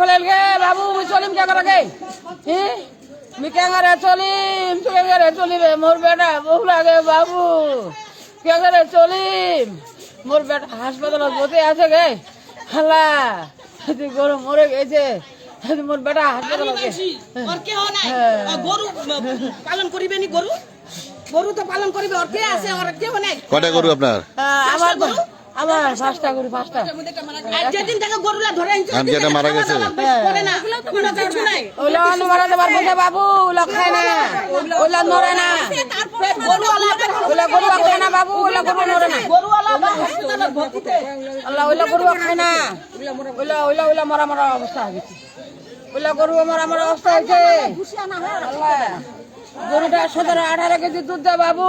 ফেলেল গে বাবু মুই চলিম কে করে গে? হি? মি কে করে চলিম তুই কে করে চলিবে? মোর বেটা বহু লাগে বাবু। কে করে চলিম। মোর বেটা হাসপাতালত বসে আছে গে। হালা তুই গরু মরে গেছে। মোর বেটা। ও গরু পালন করিবে নি গরু গরু তো পালন করিবে ওর কে আছে? ওর কেহ নাই? কয়টা গরু আপনার আমার আমার পাঁচটা গরু পাঁচটা। আর যেদিন থেকে গরুলা ধরে আর যেটা মারা গেছে? ওলা অনুমারা দেবার বসে বাবু ওলা খায় না। ওলা নড়ে না। গরু ওলা গরু খায় না বাবু ওলা গরু নড়ে না। আল্লাহ ওলা গরু খায় না। ওলা ওলা ওলা মরা মরা অবস্থা ওলা গরু মরা মরা অবস্থা হয়েছে। গরুটা সতেরো আঠারো কেজি দুধ দেয় বাবু।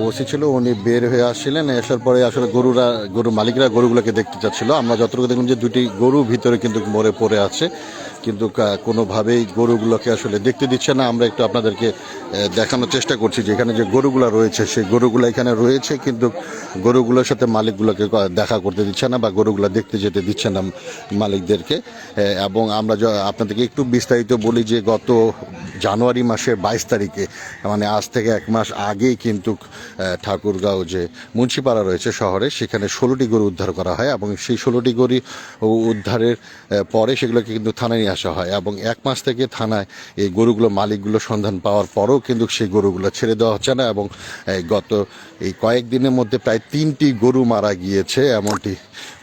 ওসি ছিল, উনি বের হয়ে আসছিলেন, আসার পরে আসলে গরুরা, গরু মালিকরা গরুগুলোকে দেখতে চাচ্ছিল। আমরা যতটুকু দেখলাম যে দুটি গরু ভিতরে কিন্তু মরে পড়ে আছে। কিন্তু কোনোভাবেই গরুগুলোকে আসলে দেখতে দিচ্ছে না। আমরা একটু আপনাদেরকে দেখানোর চেষ্টা করছি যে এখানে যে গরুগুলো রয়েছে, সেই গরুগুলো এখানে রয়েছে কিন্তু গরুগুলোর সাথে মালিকগুলোকে দেখা করতে দিচ্ছে না বা গরুগুলো দেখতে যেতে দিচ্ছে না মালিকদেরকে। এবং আমরা আপনাদেরকে একটু বিস্তারিত বলি যে গত জানুয়ারি মাসের বাইশ তারিখে মানে আজ থেকে এক মাস আগেই কিন্তু ঠাকুরগাঁও যে মুন্সিপাড়া রয়েছে শহরে, সেখানে ষোলোটি গরু উদ্ধার করা হয় এবং সেই ষোলোটি গরু উদ্ধারের পরে সেগুলোকে কিন্তু থানায় নিয়ে আসা হয় এবং এক মাস থেকে থানায় এই গরুগুলো মালিকগুলো সন্ধান পাওয়ার পরও কিন্তু সেই গরুগুলো ছেড়ে দেওয়া হচ্ছে না এবং গত এই কয়েকদিনের মধ্যে প্রায় তিনটি গরু মারা গিয়েছে, এমনটি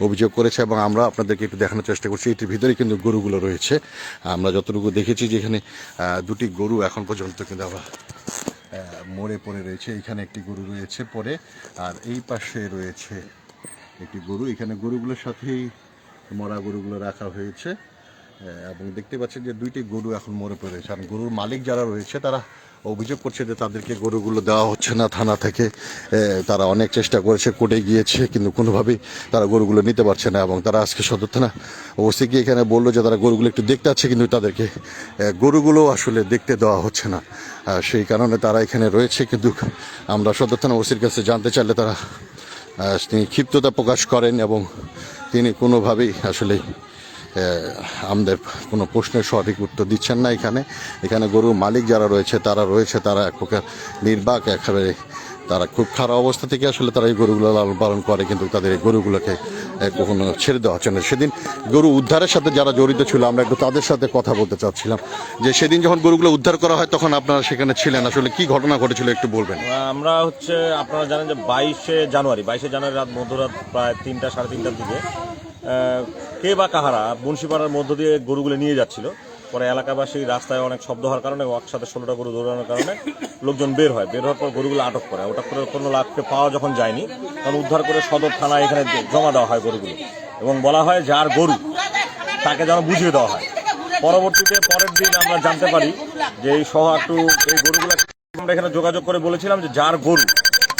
অভিযোগ করেছে এবং আমরা আপনাদেরকে একটু দেখানোর চেষ্টা করছি। এটির ভিতরে কিন্তু গরুগুলো রয়েছে। আমরা যতটুকু দেখেছি যে এখানে দুটি গরু এখন পর্যন্ত কিন্তু আবার মরে পড়ে রয়েছে। এখানে একটি গরু রয়েছে পরে, আর এই পাশে রয়েছে একটি গরু। এখানে গরুগুলোর সাথেই মরা গরুগুলো রাখা হয়েছে। এবং দেখতে পাচ্ছেন যে দুইটি গরু এখন মরে পড়েছে। আর গরুর মালিক যারা রয়েছে, তারা অভিযোগ করছে যে তাদেরকে গরুগুলো দেওয়া হচ্ছে না থানা থেকে। তারা অনেক চেষ্টা করেছে, কোর্টে গিয়েছে, কিন্তু কোনোভাবেই তারা গরুগুলো নিতে পারছে না এবং তারা আজকে সদর থানা ওসি গিয়ে এখানে বলল যে তারা গরুগুলো একটু দেখতে আছে, কিন্তু তাদেরকে গরুগুলো আসলে দেখতে দেওয়া হচ্ছে না। সেই কারণে তারা এখানে রয়েছে, কিন্তু আমরা সদর থানা ওসির কাছে জানতে চাইলে তারা তিনি ক্ষিপ্ততা প্রকাশ করেন এবং তিনি কোনোভাবেই আসলে আমাদের কোনো প্রশ্নের সঠিক উত্তর দিচ্ছেন না এখানে। এখানে গরুর মালিক যারা রয়েছে, তারা রয়েছে, তারা এক প্রকার নির্বাক, একেবারে তারা খুব খারাপ অবস্থা থেকে আসলে তারা এই গরুগুলো লালন পালন করে, কিন্তু তাদের এই গরুগুলোকে কখনো ছেড়ে দেওয়া হচ্ছে না। সেদিন গরু উদ্ধারের সাথে যারা জড়িত ছিল, আমরা একটু তাদের সাথে কথা বলতে চাচ্ছিলাম, যে সেদিন যখন গরুগুলো উদ্ধার করা হয়, তখন আপনারা সেখানে ছিলেন। আসলে কি ঘটনা ঘটেছিল একটু বলবেন? আমরা হচ্ছে, আপনারা জানেন যে বাইশে জানুয়ারি বাইশে জানুয়ারি রাত মধ্যরাত প্রায় তিনটা, সাড়ে তিনটার দিকে কে বা কাহারা বংশীপাড়ার মধ্য দিয়ে গরুগুলো নিয়ে যাচ্ছিল। পরে এলাকাবাসী রাস্তায় অনেক শব্দ হওয়ার কারণে একসাথে ষোলোটা গরু দৌড়ানোর কারণে লোকজন বের হয়। বের হওয়ার পর গরুগুলো আটক করে। আটক করে কোনো লাভকে পাওয়া যখন যায়নি, তখন উদ্ধার করে সদর থানায় এখানে জমা দেওয়া হয় গরুগুলো এবং বলা হয় যার গরু তাকে যেন বুঝিয়ে দেওয়া হয়। পরবর্তীতে পরের দিন আমরা জানতে পারি যে এই সহাটু এই গরুগুলো আমরা এখানে যোগাযোগ করে বলেছিলাম যে যার গরু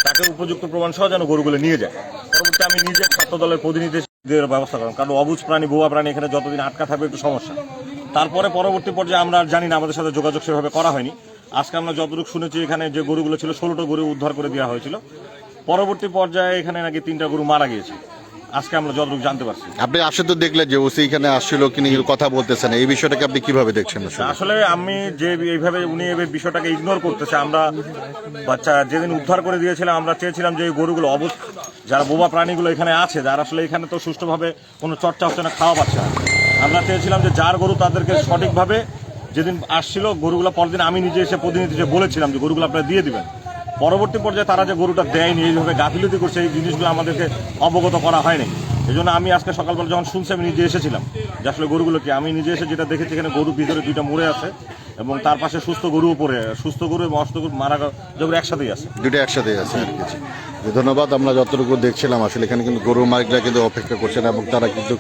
তাকে উপযুক্ত প্রমাণ সহ যেন গরুগুলো নিয়ে যায়। পরবর্তী আমি নিজে ছাত্র দলের প্রতিনিধিদের ব্যবস্থা করেন। কারণ অবুজ প্রাণী, ভুয়া প্রাণী এখানে যতদিন আটকা থাকবে একটু সমস্যা। তারপরে পরবর্তী পর্যায়ে আমরা জানি না, আমাদের সাথে যোগাযোগ সেভাবে করা হয়নি। আজকে আমরা যতটুকু শুনেছি, এখানে যে গরুগুলো ছিল, ষোলোটা গরু উদ্ধার করে দেওয়া হয়েছিল। পরবর্তী পর্যায়ে এখানে নাকি তিনটা গরু মারা গিয়েছে। আজকে আমরা যতটুকু জানতে পারছি। আপনি আসে তো দেখলেন যে ওসি এখানে আসছিল কিন্তু কথা বলতেছেন এই বিষয়টাকে আপনি কীভাবে দেখছেন আসলে? আমি যে এইভাবে উনি এই বিষয়টাকে ইগনোর করতেছে আমরা বাচ্চা যেদিন উদ্ধার করে দিয়েছিলাম আমরা চেয়েছিলাম যে এই গরুগুলো অবশ্য যারা বোবা প্রাণীগুলো এখানে আছে যারা আসলে এখানে তো সুষ্ঠুভাবে কোনো চর্চা হচ্ছে না খাওয়া পাচ্ছে না। আমরা চেয়েছিলাম যে যার গরু তাদেরকে সঠিকভাবে যেদিন আসছিল গরুগুলো পরদিন আমি নিজে এসে প্রতিনিধি যে বলেছিলাম যে গরুগুলো আপনারা দিয়ে দিবেন। পরবর্তী পর্যায়ে তারা যে গরুটা দেয়নি, এইভাবে গাফিলতি করছে, এই জিনিসগুলো আমাদেরকে অবগত করা হয়নি। এই জন্য আমি আজকে সকালবেলা যখন শুনছি, আমি নিজে এসেছিলাম যে আসলে গরুগুলো কি আমি নিজে এসে যেটা দেখেছি, এখানে গরু ভিতরে দুইটা মরে আছে এবং তার পাশে সুস্থ গরু উপরে সুস্থ গরু এবং অসুস্থ গরু মারা যেগুলো একসাথেই আছে। দুটো একসাথেই আছে আর কিছু ধন্যবাদ, আমরা যতটুকু দেখছিলাম, আসলে এখানে কিন্তু গরু মালিকরা কিন্তু অপেক্ষা করছেন এবং তারা কিন্তু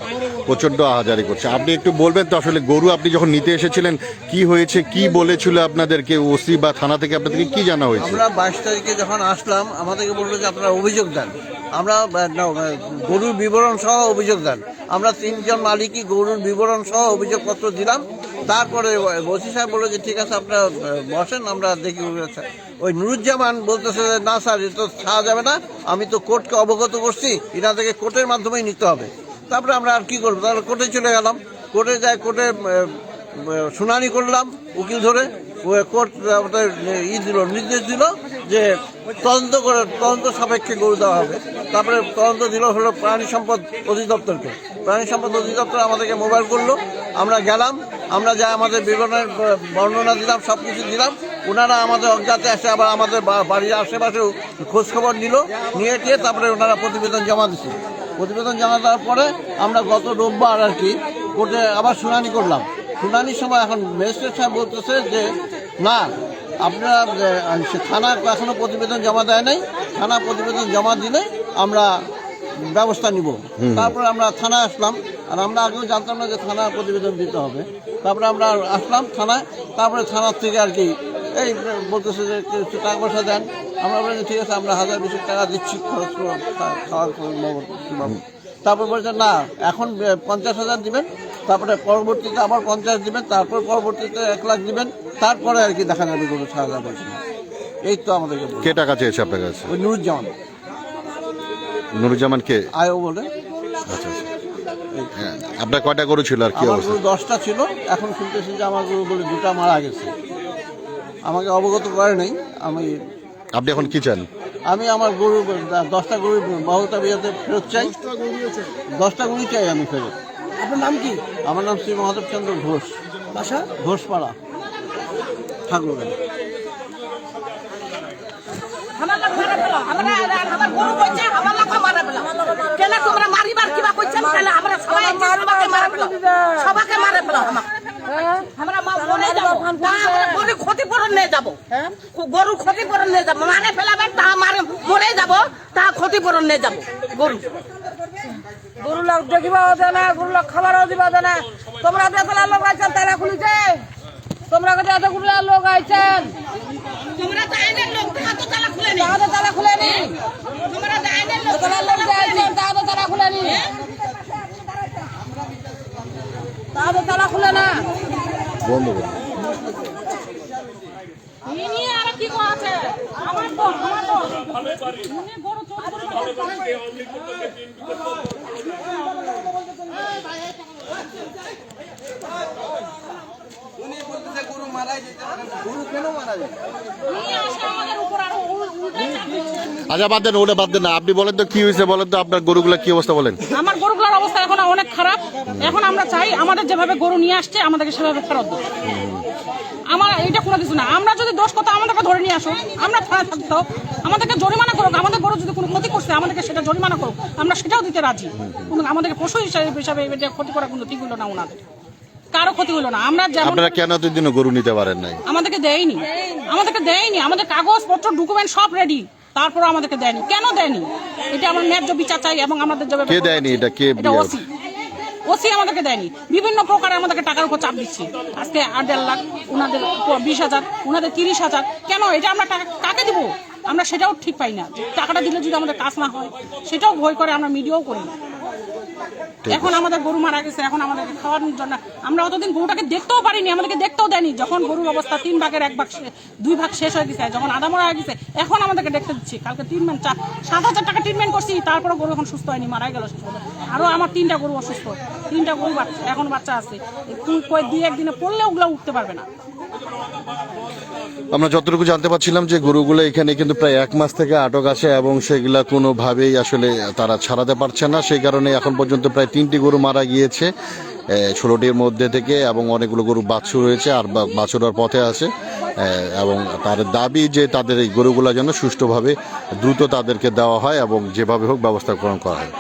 প্রচণ্ড আহাজারি করছে। আপনি একটু বলবেন তো আসলে গরু আপনি যখন নিতে এসেছিলেন কি হয়েছে কি বলেছিল আপনাদেরকে ওসি বা থানা থেকে আপনাদেরকে কি জানা হয়েছে? আমরা বাইশ তারিখে যখন আসলাম আমাদেরকে বলল যে আপনারা অভিযোগ দেন। আমরা গরুর বিবরণ সহ অভিযোগ দেন। আমরা তিনজন মালিকই গরুর বিবরণ সহ অভিযোগপত্র দিলাম। তারপরে ওসি সাহেব বলল যে ঠিক আছে আপনারা বসেন আমরা দেখি আচ্ছা, ওই নুরুজ্জামান বলতেছে না স্যার এ তো ছাড়া যাবে না। আমি তো কোর্টকে অবগত করছি। এটা থেকে কোর্টের মাধ্যমেই নিতে হবে। তারপরে আমরা আর কি করব? তাহলে কোর্টে চলে গেলাম। কোর্টে যাই, কোর্টে শুনানি করলাম উকিল ধরে। কোর্ট আমাদের ই দিল, নির্দেশ দিল যে তদন্ত করে, তদন্ত সাপেক্ষে গরু দেওয়া হবে। তারপরে তদন্ত দিল হলো প্রাণী সম্পদ অধিদপ্তরকে। প্রাণী সম্পদ অধিদপ্তর আমাদেরকে মোবাইল করল। আমরা গেলাম, আমরা যা আমাদের বিবরণের বর্ণনা দিলাম সব কিছু দিলাম। ওনারা আমাদের অজ্ঞাতে এসে আবার আমাদের বাড়ির আশেপাশেও খোঁজখবর নিল, নিয়ে টিয়ে তারপরে ওনারা প্রতিবেদন জমা দিচ্ছে প্রতিবেদন জমা দেওয়ার পরে আমরা গত রোববার আর কি কোর্টে আবার শুনানি করলাম। শুনানির সময় এখন ম্যাজিস্ট্রেট সাহেব বলতেছে যে না আপনারা থানা এখনও প্রতিবেদন জমা দেয় নাই। থানা প্রতিবেদন জমা দিলে আমরা ব্যবস্থা নিব। তারপরে আমরা থানায় আসলাম। আর আমরা আগেও জানতাম না যে থানা প্রতিবেদন দিতে হবে। তারপরে আমরা আসলাম থানায়। তারপরে থানার থেকে আর কি এই বলতেছে যে কিছু টাকা পয়সা দেন। আমরা বললাম ঠিক আছে আমরা হাজার বিশ টাকা দিচ্ছি খরচ খাওয়ার। তারপর বলছে না এখন পঞ্চাশ হাজার দিবেন তারপরে পরবর্তীতে আবার পঞ্চাশ দিবেন তারপর পরবর্তীতে এক লাখ দিবেন তারপরে আর কি দেখা যাবে গরু ছাড়া যাবে কিনা। এই তো আমাদেরকে কে টাকা চেয়েছে আপনার কাছে? ওই নুরুজ্জামান। নুরুজ্জামান কে? আয়ও বলে। আচ্ছা আচ্ছা। হ্যাঁ, আপনার কয়টা গরু ছিল আর কি অবস্থা? দশটা ছিল এখন শুনতেছি যে আমার গরু বলে দুটা মারা গেছে। আমাকে অবগত করে নাই আমি আপনি এখন কি চান? আমি আমার গরু দশটা গরু বাহুটা বিয়েতে ফেরত চাই। দশটা গরু চাই আমি ফেরত। আপনার নাম কি? আমার নাম শ্রী মহাদেব চন্দ্র ঘোষ। বাসা? ঘোষপাড়া। সবাই সবাইকে মারা পেল সবাইকে মারা পেল আমরা। গরু ক্ষতিপূরণ নিয়ে যাব। গরু ক্ষতিপূরণ নিয়ে যাব। মানে ফেলাবে তা মারে মরে যাব তা ক্ষতিপূরণ নিয়ে যাব। গরু। গরু লোক দেখিবা হতে না গরু লোক খাবারও দিবা হতে না। তোমরা দেশলা লোক আইছেন তারা খুলিছে তোমরা কাছে এতগুলো লোক আইছেন। তোমরা তো আইনের লোক তোমার তো তালা খুলে নি খুলে তোমরা তো আইনের লোক এতলা লোক যে আইছেন তাহলে তারা খুলে নি খুলে বন্ধ করুন ইনি আর কি কো আছে আমার তো আমার তো ইনি গরু চোর করে ইনি আসে আমাদের উপর আর উল- উল্টে চাপ দিচ্ছে। আচ্ছা বাদ দেন ওটা বাদ দেন না। আপনি বলেন তো কি হয়েছে? বলেন তো আপনার গরুগুলা কি অবস্থা বলেন? আমার গরুগুলোর অবস্থা এখন অনেক খারাপ। এখন আমরা চাই আমাদের যেভাবে গরু নিয়ে আসছে আমাদেরকে সেভাবে ফেরত দিন। আমার এটা কোনো কিছু না। আমরা যদি দোষ করতো আমাদেরকে ধরে নিয়ে আসো। আমরা থানা থাকতো। আমাদেরকে জরিমানা করুক। আমাদের গরু যদি কোনো ক্ষতি করছে আমাদেরকে সেটা জরিমানা করুক। আমরা সেটাও দিতে রাজি। কিন্তু আমাদেরকে পশু হিসাবে হিসাবে এটা ক্ষতি করা কোনো ঠিক হলো না ওনাদের। কারও ক্ষতি হলো না। আমরা যেমন আপনারা কেন এতদিন গরু নিতে পারেন নাই? আমাদেরকে দেয়নি। আমাদেরকে দেয়নি। আমাদের কাগজপত্র ডকুমেন্ট সব রেডি তারপর আমাদেরকে দেয়নি। কেন দেয়নি? এটা আমার ন্যায্য বিচার চাই এবং আমাদের কে দেয়নি? এটা কে এটা ওসি আমাদেরকে দেয়নি। বিভিন্ন প্রকারে আমাদেরকে টাকার উপর চাপ দিচ্ছে। আজকে আট দেড় লাখ ওনাদের বিশ হাজার ওনাদের তিরিশ হাজার। কেন? এটা আমরা টাকা কাকে দেবো? আমরা সেটাও ঠিক পাই না। টাকাটা দিলে যদি আমাদের কাজ না হয়, সেটাও ভয় করে আমরা মিডিয়াও করি না। এখন আমাদের গরু মারা গেছে এখন আমাদেরকে খাওয়ানোর জন্য। আমরা অতদিন গরুটাকে দেখতেও পারিনি আমাদেরকে দেখতেও দেয়নি। যখন গরুর অবস্থা তিন ভাগের এক ভাগ দুই ভাগ শেষ হয়ে গেছে যখন আধা মরা হয়ে গেছে এখন আমাদেরকে দেখতে দিচ্ছি। কালকে ট্রিটমেন্ট সাত হাজার টাকা ট্রিটমেন্ট করছি তারপরে গরু এখন সুস্থ হয়নি মারা গেল শেষ পর্যন্ত। আরও আমার তিনটা গরু অসুস্থ তিনটা গরু বাচ্চা- এখন বাচ্চা আছে। দুই একদিনে পড়লে ওগুলো উঠতে পারবে না। আমরা যতটুকু জানতে পারছিলাম যে গরুগুলো এখানে কিন্তু প্রায় এক মাস থেকে আটক আছে এবং সেগুলা কোনোভাবেই আসলে তারা ছাড়াতে পারছে না। সেই কারণে এখন পর্যন্ত প্রায় তিনটি গরু মারা গিয়েছে ষোলোটির মধ্যে থেকে এবং অনেকগুলো গরু বাছুর রয়েছে আর বাছুরার পথে আছে এবং তার দাবি যে তাদের এই গরুগুলো যেন সুষ্ঠুভাবে দ্রুত তাদেরকে দেওয়া হয় এবং যেভাবে হোক ব্যবস্থা গ্রহণ করা হয়।